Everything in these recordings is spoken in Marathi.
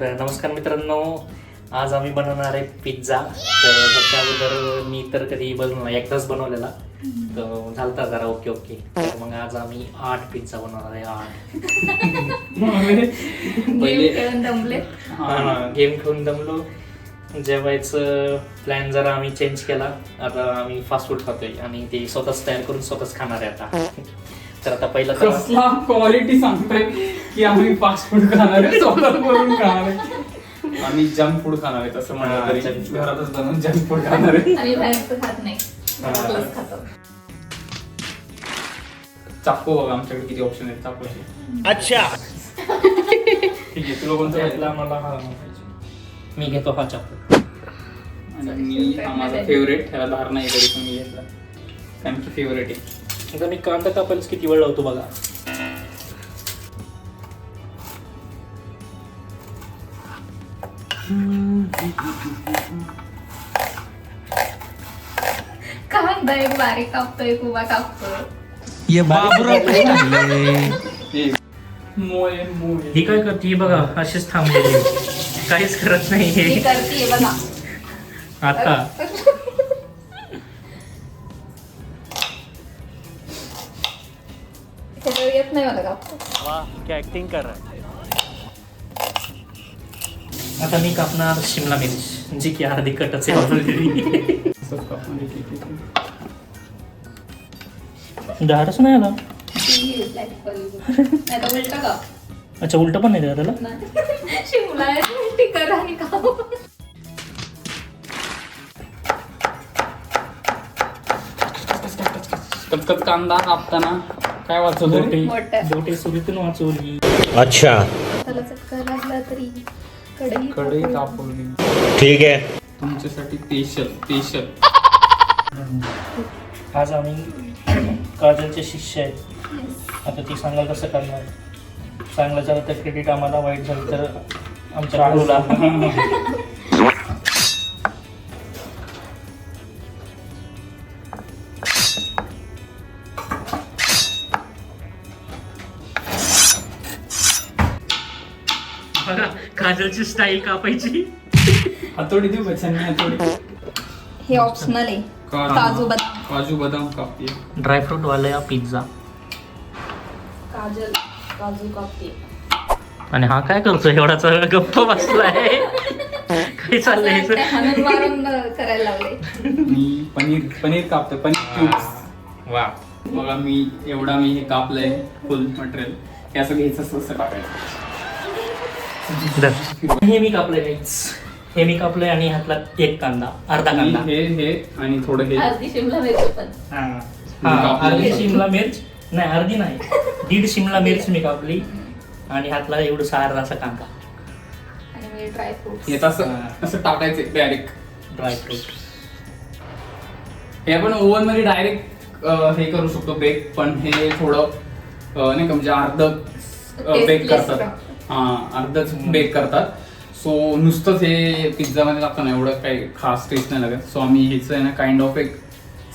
तर नमस्कार मित्रांनो आज आम्ही बनवणार आहे पिझ्झा. तर ह्याच्या अगोदर मी तर कधी बनवला एकदाच बनवलेला. तर झालता जरा ओके ओके. तर मग आज आम्ही आठ पिझ्झा बनवणार आहे आठ. खेळून दमले. गेम खेळून दमलो. जेवायचं प्लॅन जरा आम्ही चेंज केला. आता आम्ही फास्ट फूड खातोय आणि ते स्वतःच तयार करून स्वतःच खाणार आहे आता. तर आता पहिलं तर कसला क्वालिटी सांगतोय की आम्ही फास्ट फूड खाणार आहे करून खाणार आहे. आम्ही जंक फूड खाणार आहे तसं food. घरातच बनवून जंक फूड खाणार आहे. आणि बाहेरचं खात नाही. घरातलंच खातो. चाकू बघा आमच्याकडे किती ऑप्शन आहेत चाकूचे. अच्छा. ठीक आहे तुला कोणतं पाहिजे? मला हा. पाहिजे. मी घेतो हा चाकू. आणि मी हा माझा फेवरेट ह्याला धार नाही तरी पण मी घेतला. कारण की फेवरेट आहे. आता मी कांदा कापायलाच किती वेळ लावतो बघा. कांदा एक बारीक कापतोय कुबा कापतोय. ये बाबूराव चालले हे मोये मोये. ही काय करते? ही बघा अशीच थांबलेली. काहीच करत नाही मी हे करते बघा. आता. नाही मला कापतो ऍक्टिंग कर रहा है? आता मी कापणार शिमला मिरच। जी की अर्धी कटच आहे ऑलरेडी. धारच नाही आला नाही तर उलट का अच्छा उलट पण नाही त्याला? नाही. शिमला आहे, उलटी कर आणि खाऊ कचकच कांदा कापताना काय वाचवलं? बोटे मोठं. बोटे सुरीतून वाचवली. अच्छा. त्याला चक्कर लागला तरी. कढई कढई कापून. तापवली ठीक है तुमच्यासाठी स्पेशल स्पेशल आज आम्ही काजलचे शिष्य आहेत. आता ती सांगाल कसं करणार? चांगलं झालं तर क्रेडिट आम्हाला वाईट झालं तर आमच्या गुरुला बघा काजलची स्टाईल कापायची. हातोडी देऊ का हातोडी? हे ऑप्शनल आहे. काजू बदाम. काजू बदाम कापते. ड्रायफ्रूट वाला पिझ्झा काजल काजू कापते. आणि हा काय करतोय? एवढाच गप्प बसलाय. काय चाललंय असं याचं? हाणून मारून करायला लावले मी पनीर पनीर कापते पनीर क्यूब्स वा. बघा मी एवढा मी हे कापलंय फुल मटेरियल हे असं घ्यायचं असं असं टाकायचं दर. हे मी कापलंय काहीच हे मी कापलंय आणि ह्यातला एक कांदा अर्धा कांदा. हे हे आणि थोडं हे. अर्धी शिमला मिरची पण. हा. हा, अर्धी शिमला मिर्च. नाही अर्धी नाही. दीड शिमला मिर्च मी कापली. आणि ह्यातला एवढं अर्धा असा कांदा. आणि मी ड्राय फ्रुट्स असं असं टाकायचं डायरेक्ट ड्रायफ्रूट हे आपण ओव्हनमध्ये डायरेक्ट हे करू शकतो बेक पण हे थोडं अं, नाही का म्हणजे अर्ध बेक Tasteless करतात. अर्धच बेक करतात. सो नुसतंच हे पिझ्झा मध्ये टाकताना एवढं काही खास टेस्ट नाही लागत. सो आम्ही हेच आहे ना काइंड ऑफ एक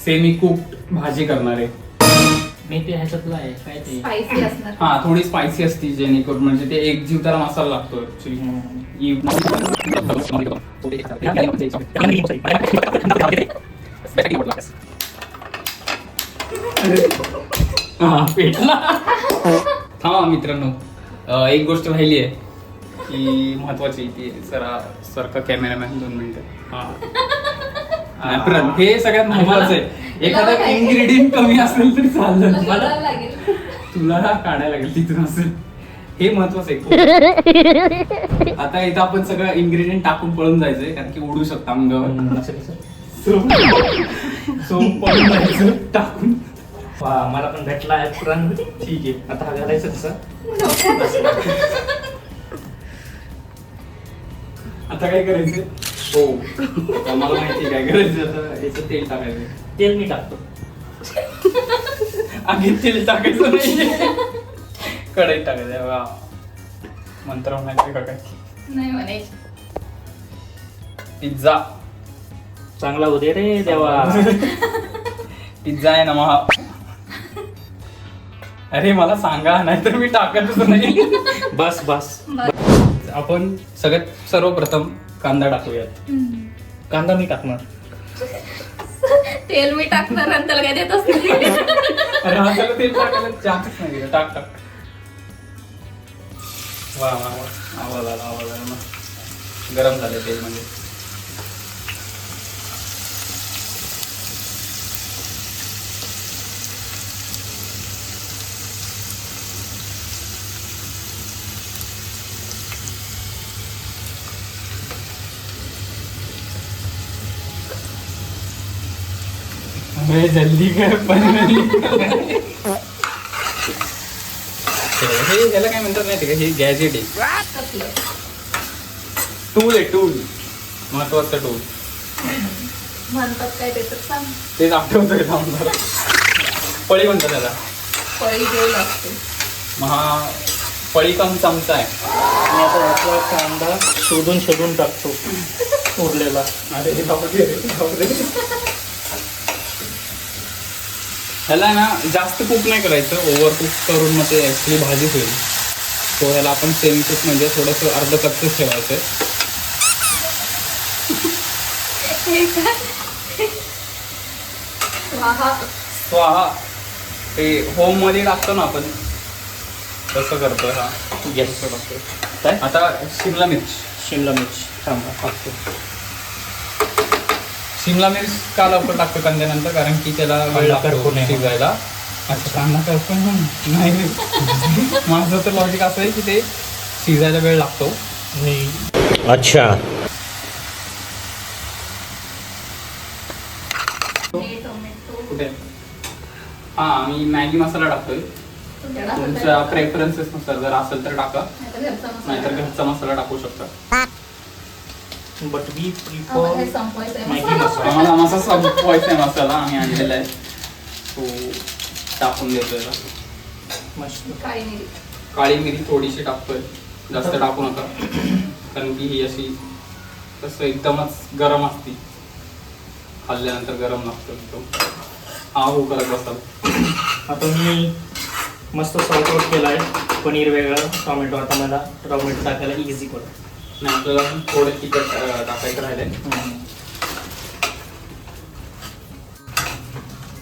सेमी कुक्ड भाजी करणार आहे. मी ते ह्याच्यातलं आहे काय ते? स्पायसी असणार. हा थोडी स्पायसी असती जेणेकरून म्हणजे ते एक जीवतारा मसाला लागतो ऍक्च्युली हा पेटला थांबा मित्रांनो. अं, एक गोष्ट राहिली आहे की महत्वाची ती जरा सारखा कॅमेरामॅन दोन मिनिटं. हा. हे सगळ्यात महत्वाचं आहे. एखादा काय? इन्ग्रेडियंट कमी असेल तरी चालेल. मला लागेल. तुला काढायला लागेल तिथून असेल. हे महत्वाचं आहे. आता इथं आपण सगळं इन्ग्रेडियंट टाकून पळून जायचंय कारण की उडू शकता अंगावर. कसं? सो पळून जायचं. टाकून. वा मला पण भेटला आहे पुराण. ठीक आहे. आता हा घालायचं कसं आता काय करायचं? हो. आता मला माहिती काय करायचं आता याचं तेल टाकायचं. तेल मी टाकतो. आगीत तेल टाकायचं नाही. कढईत टाकायचं. वा. मंत्र म्हणायचं का काय? नाही म्हणायची. पिझ्झा. चांगला उदे रे देवा. पिझ्झा आहे ना महा. अरे मला सांगा नाहीतर मी टाकतच नाही. बस बस. आपण सगळ्यात सर्वप्रथम कांदा टाकूयात. कांदा मी टाकणार. तेल मी टाकणार आणि त्याला काय देतच नाही अरे हा त्याला तेल टाकायला चान्सच नाही दिला टाक टाक. वा वा वा. आवाज आला आवाज आला. मग गरम झाले तेल म्हणजे. अरे जल्दी कर पनीर हे याला काय म्हणतात माहिती का? हे गॅजेट आहे? टूल आहे टूल महत्वाचं टूल म्हणतात काय ते तर सांग. तेच आठवतोय थांबणार पळी म्हणतात त्याला. पळी घेऊ लागते. मग हा पळी कम चमचा आहे. मी आता यातला कांदा शोधून शोधून टाकतो. उरलेला. अरे दे. ह्याला ना जास्त कुक नाही करायचं. ओव्हर कुक करून मग ते ॲक्च्युली भाजी होईल. तो ह्याला आपण सेमी कुक म्हणजे थोडंसं अर्ध कच्चंच ठेवायचं हे स्वाहा ते होममध्ये टाकतो ना आपण. तसं करतोय हा. तसं टाकतोय आता शिमला मिर्च. शिमला मिर्च. थांबा टाकतो शिमला मिर्च का लवकर टाकतो कांद्यानंतर? कारण की त्याला वेळ लागतो. शिजायला. अच्छा कांदा करतो नाही. माझं तर लॉजिक असं आहे की ते शिजायला वेळ लागतो. मी अच्छा. हे कुठे? हा आम्ही मॅगी मसाला टाकतोय. तुमच्या प्रेफरन्सेस नुसार जर असेल तर टाका. नाहीतर घरचा मसाला नाहीतर घरचा मसाला टाकू शकता. But we prefer. Maggi masala आम्हाला मसा संपवायचा आहे मसाला आम्ही आणलेला आहे तो टाकून देतोय मस्त काळी मिरी काळी मिरी थोडीशी टाकतोय जास्त टाकू नका. कारण की ही अशी कसं एकदमच गरम असती. खाल्ल्यानंतर गरम लागतं एकदम. हा हो करत बसाल. आता मी मस्त सॉल्ट आउट केला आहे पनीर वेगळं टोमॅटो. आता मला टोमॅटो टाकायला इझी पडेल नाही आपल्याला थोडं तिखट टाकायचं राहिलंय.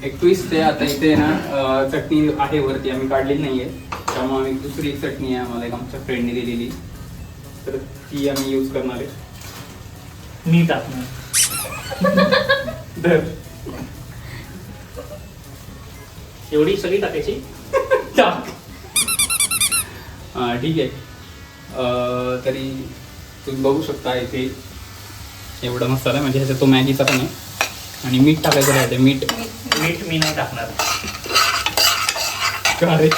एक ट्विस्ट आहे आता इथे ना चटणी आहे वरती आम्ही काढलेली नाहीये. त्यामुळे आम्ही दुसरी एक चटणी आहे आम्हाला एक आमच्या फ्रेंडने दिलेली. तर ती आम्ही यूज करणार आहे. मी टाकणार. एवढी सगळी टाकायची? टाक. हा, ठीक आहे. तरी तुम्ही बघू शकता इथे एवढा मसाला आहे. म्हणजे ह्याच्यात तो मॅगीचा पण आहे. आणि मीठ टाकायचं राहते मीठ. मीठ मी नाही टाकणार. का रे?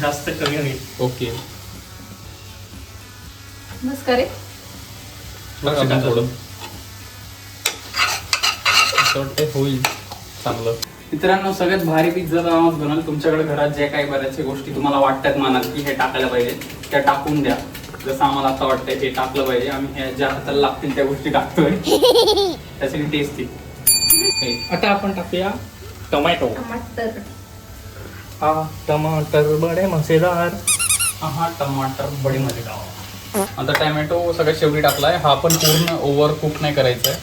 जास्त कमी होईल. ओके. बस थोडं. होईल चांगलं. मित्रांनो सगळ्यात भारी पिझ्झा बनवलं. तुमच्याकडे घरात जे काही बऱ्याचशा गोष्टी तुम्हाला वाटतात मनात की हे टाकायला पाहिजे त्या टाकून द्या. जसं आम्हाला आता वाटतंय हे टाकलं पाहिजे आम्ही हे ज्या हाताला लागतील त्या गोष्टी टाकतोय. त्यासाठी टेस्टी आता आपण टाकूया टोमॅटो टमाटर. हा टमाटर बडे मसालेदार हा टमाटर बडी मध्ये टाका आता टॅमॅटो सगळ्यात शेवटी टाकलाय. हा पण पूर्ण ओव्हर कुक नाही करायचा आहे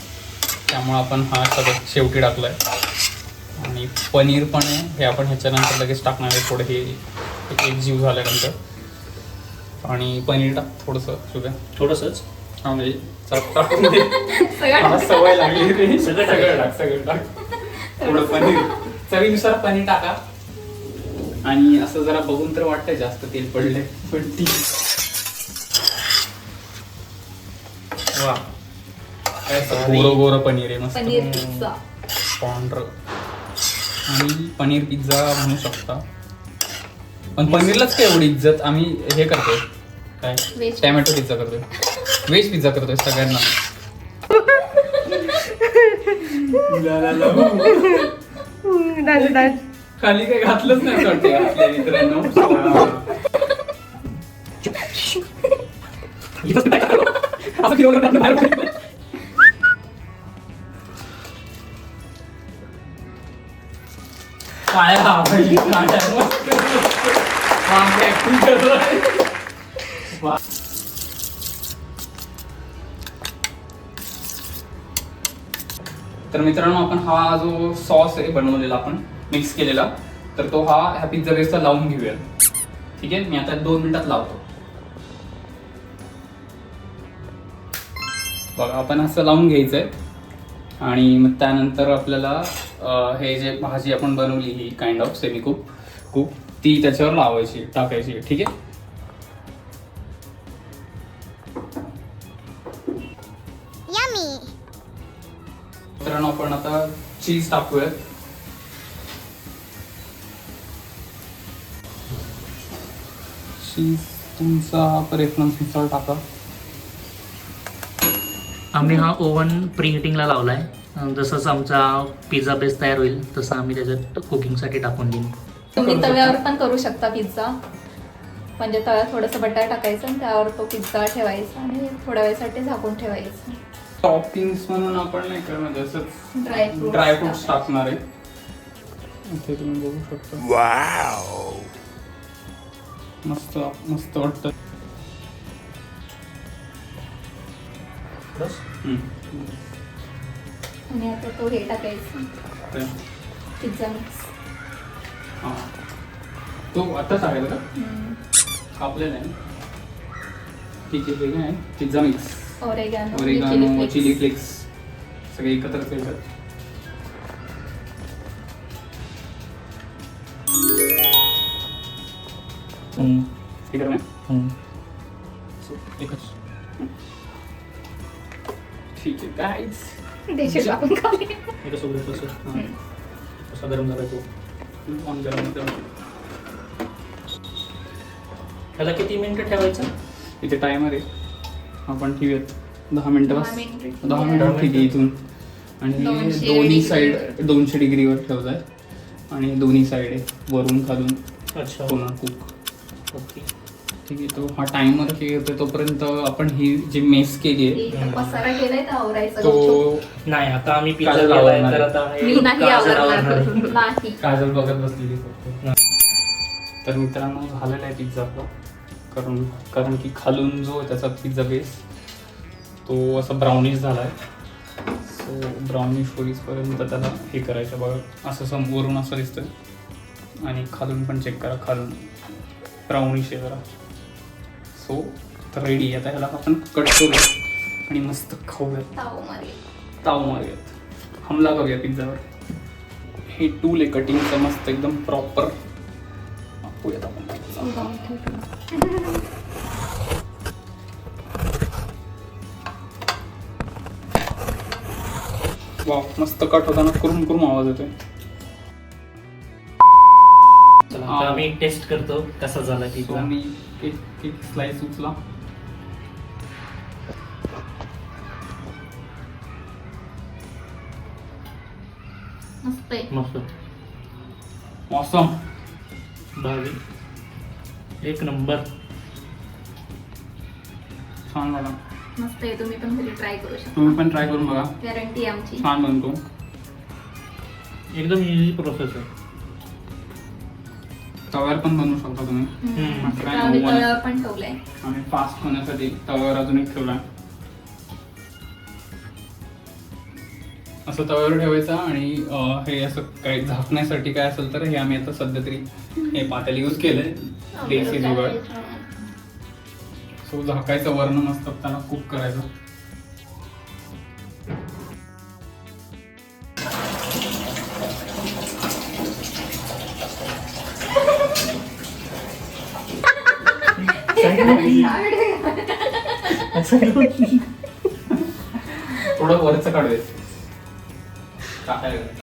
त्यामुळे आपण हा सगळ्यात शेवटी टाकलाय. आणि पनीर पण आहे. हे आपण ह्याच्यानंतर लगेच टाकणार आहे. थोडं हे एक जीव झाल्यानंतर. आणि पनीर टाक थोडंसं शुभ्या. थोडंसंच? हा म्हणजे मला सवय लागली सगळं सगळं टाक सगळं टाक. थोडं पनीर. चवीनुसार पनीर टाका. आणि असं जरा बघून तर वाटतंय जास्त तेल पडलंय पण ती वा. काय असं गोरं गोरं पनीर आहे मस्त. पनीर पिझ्झा. पांढर. आणि पनीर पिझ्झा म्हणू शकता. पण पनीरलाच काय एवढी इज्जत आम्ही हे करतोय काय Veg. टॅमॅटो पिझ्झा करतोय व्हेज पिझ्झा करतोय सगळ्यांना खाली काही घातलंच नाही असं वाटतंय आपल्या मित्रांनो. काय हा भाई, काय. हा. तर मित्रांनो आपण हा जो सॉस आहे बनवलेला आपण मिक्स केलेला तर तो हा ह्या पिझ्झा बेसचा लावून घेऊया. ठीक आहे? मी आता दोन मिनिटात लावतो. बघा आपण असं लावून घ्यायचं आहे आणि मग त्यानंतर आपल्याला हे जे भाजी आपण बनवली ही kind of semi cook cook ती त्याच्यावर लावायची टाकायची. ठीक आहे? मित्रांनो आपण आता चीज टाकूयात. चीज तुमचा प्रेफरन्सनुसार टाका. आम्ही हा ओव्हन प्री हिटिंगला लावला आहे जसंच आमचा पिझ्झा बेस तयार होईल तसं आम्ही त्याच्यात कुकिंगसाठी टाकून देईन. तुम्ही तव्यावर पण करू शकता पिझ्झा म्हणजे तव्यात थोडंसं बटाटा टाकायचं आणि त्यावर तो पिझ्झा ठेवायचा आणि थोड्या वेळेसाठी झाकून ठेवायचं. टॉपिंग्स म्हणून आपण नाही का म्हणजे असंच ड्रायफ्रुट्स ड्रायफ्रुट्स टाकणार. आहे. इथे तुम्ही बघू शकता. मस्त मस्त वाटतं. हम्म. आणि आता तो हे टाकायचं. पिझ्झा मिक्स हा. तो आताच आहे का? कापलेला आहे ठीक आहे वेगळं आहे. Pizza mix oregano oregano chili flakes सगळे एकत्रच येतात ठीक आहे ना. एकच. ठीक आहे गाईज देशील टाकून खाली? कसा गरम झाला तो. त्याला किती मिनिटं ठेवायचं? इथे टायमर आहे. आपण ठेवूयात. दहा मिनिटं बस. दहा मिनिटं. ठीक आहे इथून. आणि दोन्ही. साईड दोनशे डिग्रीवर ठेवलाय. आणि दोन्ही साईड आहे. वरून खालून अच्छा. पुन्हा कुक ओके. ठीक आहे तो हा टाइमर हे होते तोपर्यंत आपण ही जी मेस केली आहे इथं पसारा केलाय तर आवरायचं गपचूप. तो नाही आता आम्ही पिझ्झा काजल लावलाय आवडणार तर आहे. आता हे मी नाही काजल आवरणार. आवडणार आहे. नाही. काजल बघत बसलेली फक्त. तर मित्रांनो झालेला आहे पिझ्झा आपला. कारण कारण की खालून जो आहे त्याचा पिझ्झा बेस तो असा ब्राउनिश झाला आहे सो ब्राउनिश होईसपर्यंत त्याला हे करायचं बघा. असं समोरून असं दिसतं आणि खालून पण चेक करा खालून. ब्राउनिश आहे जरा. सो तर रेडी आता ह्याला आपण कट करूया आणि मस्त खाऊयात ताव मारे ताव मारूयात. हमला करूया पिझ्झावर. हे टूल आहे कटिंगचं मस्त एकदम प्रॉपर आपण. वा मस्त कट होताना कुरुम कुरुम आवाज येतोय. चला आता आम्ही टेस्ट करतो कसा झाला पिझ्झा मी एक एक स्लाइस उचला. मस्त आहे. मस्त. मौसम भावी एक नंबर. छान झाला. मस्त आहे तुम्ही पण घरी ट्राय करू शकता. तुम्ही पण ट्राय करून बघा. गॅरंटी आमची. छान बनतो. एकदम इझी प्रोसेस आहे. तव्यावर पण बनवू शकता तुम्ही. हम्म. असं काय आम्ही ओव्हन- तव्यावर पण ठेवलंय. आणि फास्ट होण्यासाठी तव्यावर अजून एक ठेवला. असं तव्यावर ठेवायचं आणि अं, हे असं काही झाकण्यासाठी काय असेल तर हे आम्ही आता सध्या तरी हे पातेल यूज केलंय देसी जुगाड. सो झाकायचं वर्ण मस्त त्याला कुक करायचं. थोडं वरच काढूया. काय